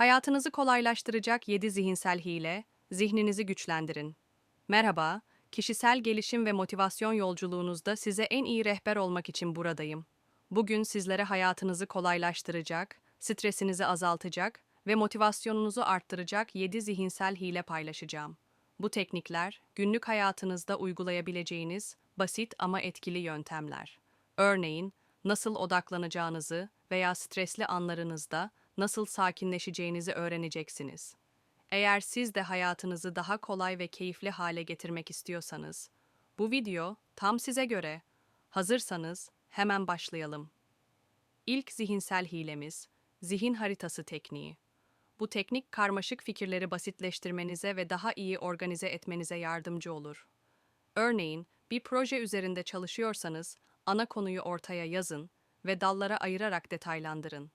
Hayatınızı kolaylaştıracak 7 zihinsel hile, zihninizi güçlendirin. Merhaba, kişisel gelişim ve motivasyon yolculuğunuzda size en iyi rehber olmak için buradayım. Bugün sizlere hayatınızı kolaylaştıracak, stresinizi azaltacak ve motivasyonunuzu arttıracak 7 zihinsel hile paylaşacağım. Bu teknikler, günlük hayatınızda uygulayabileceğiniz basit ama etkili yöntemler. Örneğin, nasıl odaklanacağınızı veya stresli anlarınızda nasıl sakinleşeceğinizi öğreneceksiniz. Eğer siz de hayatınızı daha kolay ve keyifli hale getirmek istiyorsanız, bu video tam size göre. Hazırsanız hemen başlayalım. İlk zihinsel hilemiz, zihin haritası tekniği. Bu teknik karmaşık fikirleri basitleştirmenize ve daha iyi organize etmenize yardımcı olur. Örneğin, bir proje üzerinde çalışıyorsanız, ana konuyu ortaya yazın ve dallara ayırarak detaylandırın.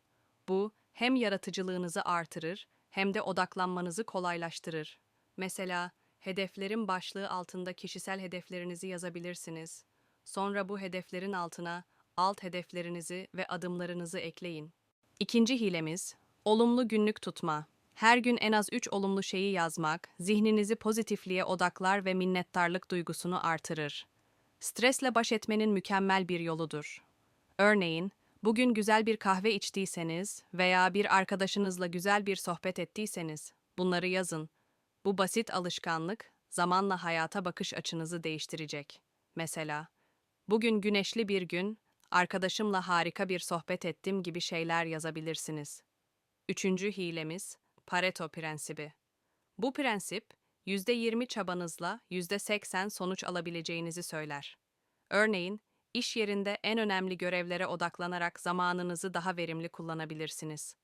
Bu, hem yaratıcılığınızı artırır hem de odaklanmanızı kolaylaştırır. Mesela, hedeflerin başlığı altında kişisel hedeflerinizi yazabilirsiniz. Sonra bu hedeflerin altına alt hedeflerinizi ve adımlarınızı ekleyin. İkinci hilemiz, olumlu günlük tutma. Her gün en az 3 olumlu şeyi yazmak, zihninizi pozitifliğe odaklar ve minnettarlık duygusunu artırır. Stresle baş etmenin mükemmel bir yoludur. Örneğin, bugün güzel bir kahve içtiyseniz veya bir arkadaşınızla güzel bir sohbet ettiyseniz, bunları yazın. Bu basit alışkanlık, zamanla hayata bakış açınızı değiştirecek. Mesela, bugün güneşli bir gün, arkadaşımla harika bir sohbet ettim gibi şeyler yazabilirsiniz. Üçüncü hilemiz, Pareto prensibi. Bu prensip, %20 çabanızla %80 sonuç alabileceğinizi söyler. Örneğin, iş yerinde en önemli görevlere odaklanarak zamanınızı daha verimli kullanabilirsiniz.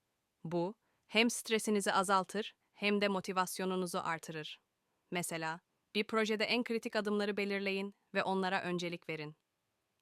Bu, hem stresinizi azaltır hem de motivasyonunuzu artırır. Mesela, bir projede en kritik adımları belirleyin ve onlara öncelik verin.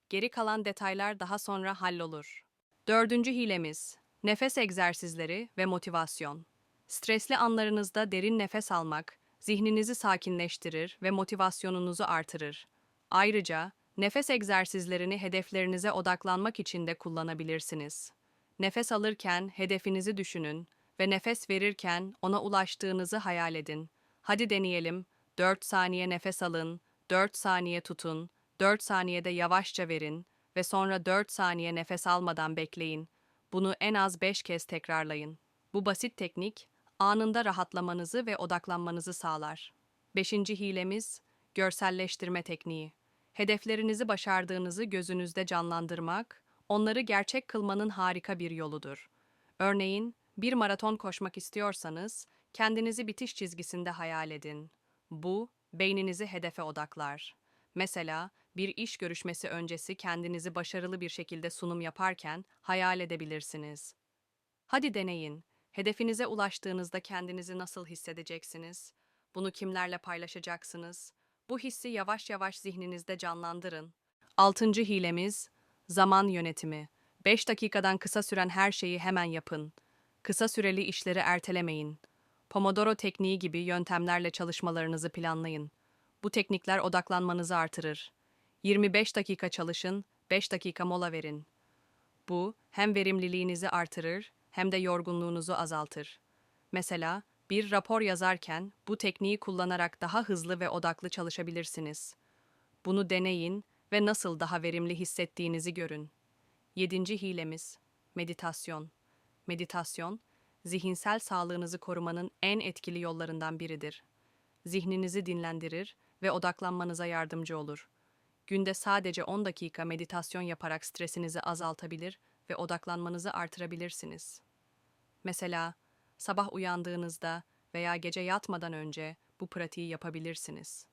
Geri kalan detaylar daha sonra hallolur. Dördüncü hilemiz, nefes egzersizleri ve motivasyon. Stresli anlarınızda derin nefes almak, zihninizi sakinleştirir ve motivasyonunuzu artırır. Ayrıca, nefes egzersizlerini hedeflerinize odaklanmak için de kullanabilirsiniz. Nefes alırken hedefinizi düşünün ve nefes verirken ona ulaştığınızı hayal edin. Hadi deneyelim. 4 saniye nefes alın, 4 saniye tutun, 4 saniyede yavaşça verin ve sonra 4 saniye nefes almadan bekleyin. Bunu en az 5 kez tekrarlayın. Bu basit teknik, anında rahatlamanızı ve odaklanmanızı sağlar. Beşinci hilemiz, görselleştirme tekniği. Hedeflerinizi başardığınızı gözünüzde canlandırmak, onları gerçek kılmanın harika bir yoludur. Örneğin, bir maraton koşmak istiyorsanız, kendinizi bitiş çizgisinde hayal edin. Bu, beyninizi hedefe odaklar. Mesela, bir iş görüşmesi öncesi kendinizi başarılı bir şekilde sunum yaparken hayal edebilirsiniz. Hadi deneyin. Hedefinize ulaştığınızda kendinizi nasıl hissedeceksiniz? Bunu kimlerle paylaşacaksınız? Bu hissi yavaş yavaş zihninizde canlandırın. Altıncı hilemiz, zaman yönetimi. 5 dakikadan kısa süren her şeyi hemen yapın. Kısa süreli işleri ertelemeyin. Pomodoro tekniği gibi yöntemlerle çalışmalarınızı planlayın. Bu teknikler odaklanmanızı artırır. 25 dakika çalışın, 5 dakika mola verin. Bu hem verimliliğinizi artırır hem de yorgunluğunuzu azaltır. Mesela bir rapor yazarken bu tekniği kullanarak daha hızlı ve odaklı çalışabilirsiniz. Bunu deneyin ve nasıl daha verimli hissettiğinizi görün. Yedinci hilemiz, meditasyon. Meditasyon, zihinsel sağlığınızı korumanın en etkili yollarından biridir. Zihninizi dinlendirir ve odaklanmanıza yardımcı olur. Günde sadece 10 dakika meditasyon yaparak stresinizi azaltabilir ve odaklanmanızı artırabilirsiniz. Mesela sabah uyandığınızda veya gece yatmadan önce bu pratiği yapabilirsiniz.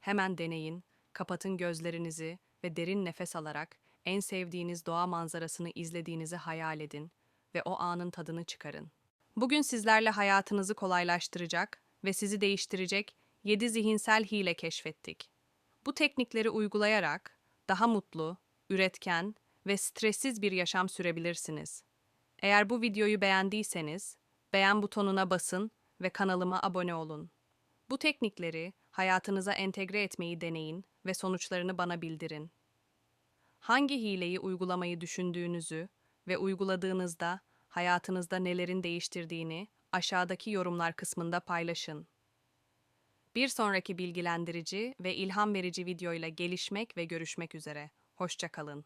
Hemen deneyin, kapatın gözlerinizi ve derin nefes alarak en sevdiğiniz doğa manzarasını izlediğinizi hayal edin ve o anın tadını çıkarın. Bugün sizlerle hayatınızı kolaylaştıracak ve sizi değiştirecek 7 zihinsel hile keşfettik. Bu teknikleri uygulayarak daha mutlu, üretken ve stressiz bir yaşam sürebilirsiniz. Eğer bu videoyu beğendiyseniz, beğen butonuna basın ve kanalıma abone olun. Bu teknikleri hayatınıza entegre etmeyi deneyin ve sonuçlarını bana bildirin. Hangi hileyi uygulamayı düşündüğünüzü ve uyguladığınızda hayatınızda nelerin değiştirdiğini aşağıdaki yorumlar kısmında paylaşın. Bir sonraki bilgilendirici ve ilham verici videoyla gelişmek ve görüşmek üzere. Hoşçakalın.